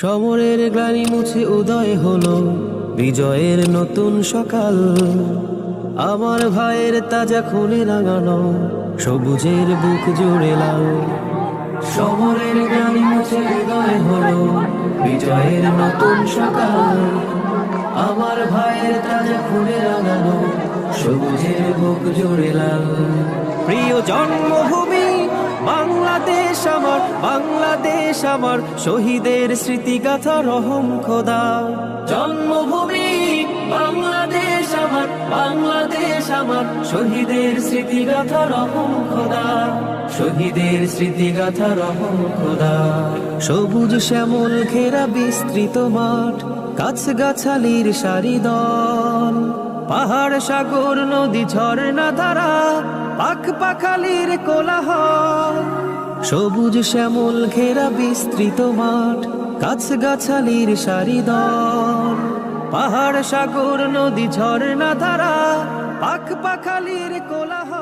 সমরের গ্লানি মুছে উদয় হলো, বিজয়ের নতুন সকাল। আমার ভাইয়ের তাজা খুনে লাগানো সবুজের বুক জুড়ে লাল। সমরের গ্লানি মুছে উদয় হলো, বিজয়ের নতুন সকাল। আমার ভাইয়ের তাজা খুনে লাগানো সবুজের বুক জুড়ে লাল। প্রিয় জন্মভূমি বাংলাদেশ আমার, বাংলাদেশ আমার, শহীদের স্মৃতিগাথা রহম খোদা। জন্মভূমি, বাংলাদেশ আমার বাংলাদেশ আমার, শহীদের স্মৃতিগাথা রহম খোদা। শহীদের স্মৃতিগাথা রহম খোদা। সবুজ শ্যামল ঘেরা বিস্তৃত মাঠ গাছ গাছালির সারি দল। পাহাড় সাগর, নদী ঝর্ণা ধারা পাখ পাখালির কোলাহল। সবুজ শ্যামল ঘেরা বিস্তৃত মাঠ গাছ গাছালির সারি দল। পাহাড় সাগর, নদী ঝর্ণা ধারা পাখ পাখালির কোলাহল।